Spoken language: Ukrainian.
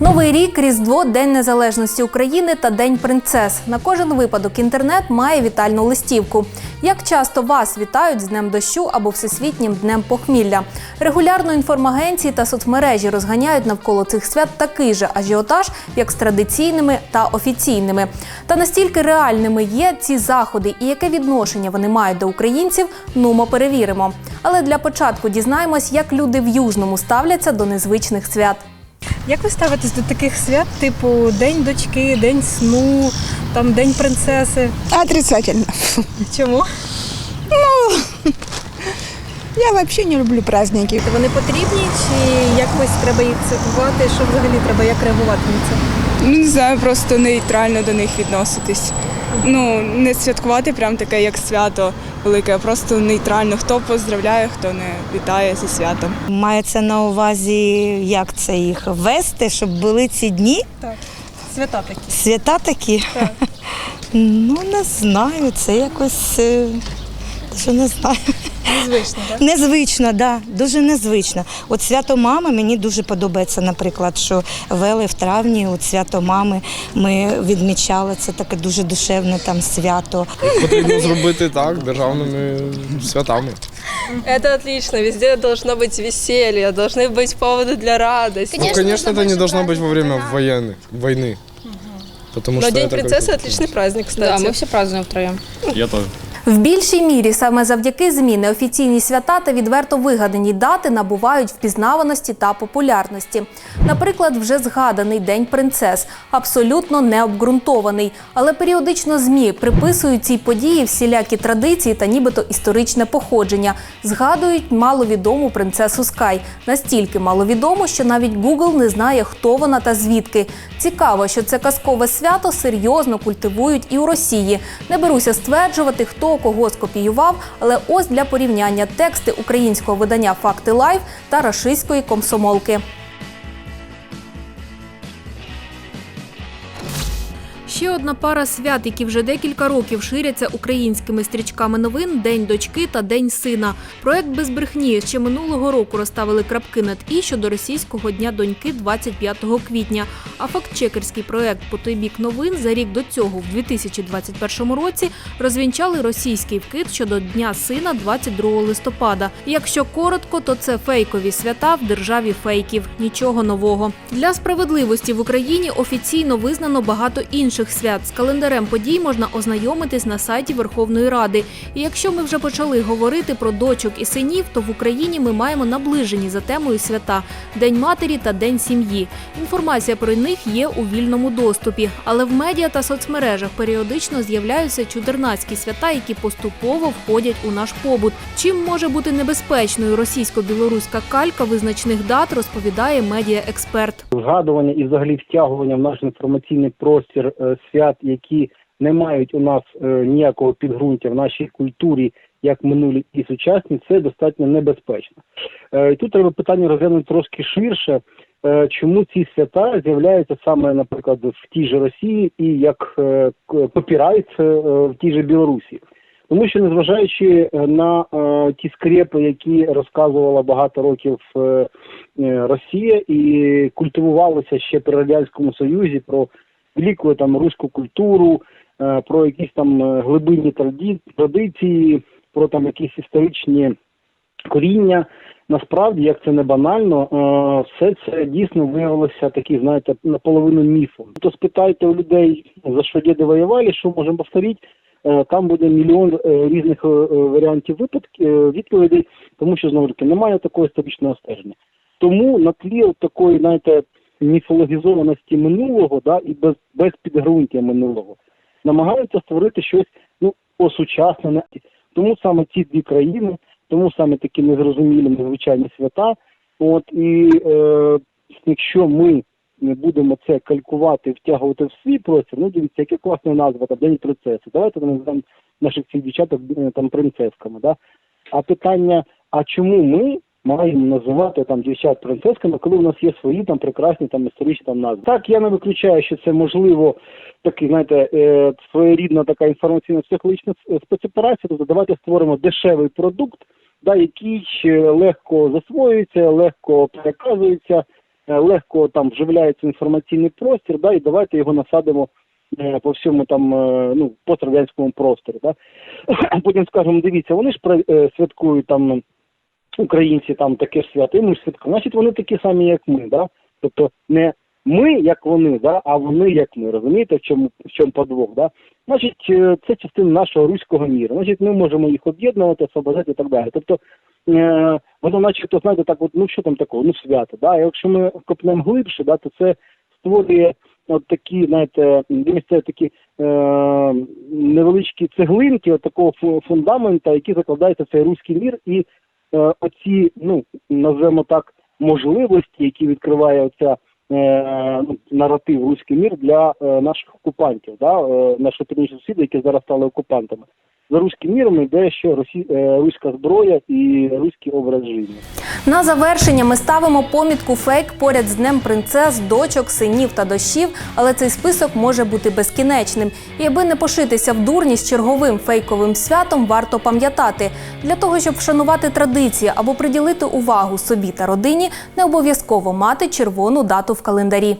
Новий рік, Різдво, День Незалежності України та День принцес. На кожен випадок інтернет має вітальну листівку. Як часто вас вітають з Днем дощу або Всесвітнім днем похмілля? Регулярно інформагенції та соцмережі розганяють навколо цих свят такий же ажіотаж, як з традиційними та офіційними. Та настільки реальними є ці заходи і яке відношення вони мають до українців, нумо перевіримо. Але для початку дізнаємось, як люди в Южному ставляться до незвичних свят. Як ви ставитесь до таких свят, типу День дочки, День сну, там День принцеси? Отрицательно. Чому? Я вообще не люблю праздники. Вони потрібні чи якось треба їх святкувати? Що взагалі треба як реагувати на це? Ну, не знаю, просто нейтрально до них відноситись. Ну, не святкувати прям таке, як свято велике, а просто нейтрально. Хто поздравляє, хто не вітає зі святом. Мається на увазі, як це їх вести, щоб були ці дні, Так. Свята такі. свята такі. Ну, не знаю, це якось. е, Що не знаю. Незвично, так? Незвично, да, дуже незвично. От свято мами мені дуже подобається, наприклад, що вели в травні, от свято мами ми відмічали це таке дуже душевне там свято. Потрібно зробити так державними святами. Это отлично. Везде должно быть веселье, должны быть поводы для радости. ну, конечно, это не должно быть во время военной, войны. Потому Но что День это принцессы как-то- отличный праздник, кстати. Да, мы все празднуем втроем. Я тоже. В більшій мірі саме завдяки змі неофіційні свята та відверто вигадані дати набувають впізнаваності та популярності. Наприклад, вже згаданий День принцес абсолютно необґрунтований, але періодично змі приписують цій події всілякі традиції та нібито історичне походження. Згадують маловідому принцесу Скай. Настільки маловідому, що навіть Google не знає, хто вона та звідки. Цікаво, що це казкове свято серйозно культивують і у Росії. Не беруся стверджувати, хто кого скопіював, але ось для порівняння тексти українського видання Факти Лайв та рашистської комсомолки. Ще одна пара свят, які вже декілька років ширяться українськими стрічками новин День дочки та День сина. Проект без брехні ще минулого року розставили крапки над і щодо російського дня доньки 25 квітня. А фактчекерський проект по той бік новин за рік до цього, в 2021 році, розвінчали російський вкид щодо дня сина 22 листопада. Якщо коротко, то це фейкові свята в державі фейків. Нічого нового. Для справедливості в Україні офіційно визнано багато інших свят. З календарем подій можна ознайомитись на сайті Верховної Ради. І якщо ми вже почали говорити про дочок і синів, то в Україні ми маємо наближені за темою свята День матері та День сім'ї. Інформація про них є у вільному доступі, але в медіа та соцмережах періодично з'являються чудернацькі свята, які поступово входять у наш побут. Чим може бути небезпечною російсько-білоруська калька визначних дат, розповідає медіа-експерт. згадування і взагалі втягування в наш інформаційний простір е, свят, які не мають у нас е, ніякого підґрунтя в нашій культурі, як минулі і сучасні, це достатньо небезпечно. Е, і тут треба питання розглянути трошки ширше. е, Чому ці свята з'являються саме, наприклад, в тій же Росії і як е, в тій же Білорусі? Тому що незважаючи на ті скрепи, які розказувала багато років Росія і культивувалося ще при радянському союзі про велику там руську культуру, е, про якісь там е, глибинні традиції, про там якісь історичні коріння. Насправді, як це не банально, е, все це дійсно виявилося такі, знаєте, наполовину міфом. То спитайте у людей, за що діди воювали, що можемо повторити, там буде мільйон різних варіантів випадків відповідей, тому що знову таки немає такого історичного стеження. Тому на тлі такої, знаєте, міфологізованості минулого, да, і без, без підґрунтя минулого, намагаються створити щось ну осучаснене. Тому саме ці дві країни, тому саме такі незрозумілі незвичайні свята. От і е, якщо ми не будемо це калькувати, втягувати в свій простір, ну дивіться, яке класна назва там День принцеси. Давайте назвемо наших цих дівчаток е, там принцесками. Да? А питання: а чому ми маємо називати там дівчат принцесками, коли у нас є свої там прекрасні там історичні там назви? Так, я не виключаю, що це можливо такий, знаєте, е, своєрідна така інформаційно психологічна спецоперація. Тобто давайте створимо дешевий продукт, да, який легко засвоюється, легко переказується. е, легко там вживляється інформаційний простір, да, і давайте його насадимо е, по всьому там е, ну пострадянському просторі. Да. Потім скажемо, дивіться, вони ж е, святкують там українці там таке ж свято, і ми ж святкуємо. Значить, вони такі самі, як ми, да? Тобто не ми, як вони, да, а вони, як ми. Розумієте, в чому в чому подвох, да? Значить, е, це частина нашого руського міру. Значить, ми можемо їх об'єднувати, освобождати і так далі. Тобто, е, воно, начебто, знаєте, так, от, ну що там такого, ну свято, да. Якщо ми копнемо глибше, да, то це створює от такі, знаєте, місце такі е, невеличкі цеглинки от такого фу- фундамента, які закладаються в цей руський мір, і оці, ну назвемо так, можливості, які відкриває оця е, ну, наратив руський мір для е, наших окупантів, да, е, північні сусіди, які зараз стали окупантами. За руським міром йде ще росі, е, руська зброя і руський образ життя. На завершення ми ставимо помітку фейк поряд з днем принцес, дочок, синів та дощів, але цей список може бути безкінечним. І аби не пошитися в дурність черговим фейковим святом, варто пам'ятати, для того, щоб вшанувати традиції або приділити увагу собі та родині, не обов'язково мати червону дату в календарі.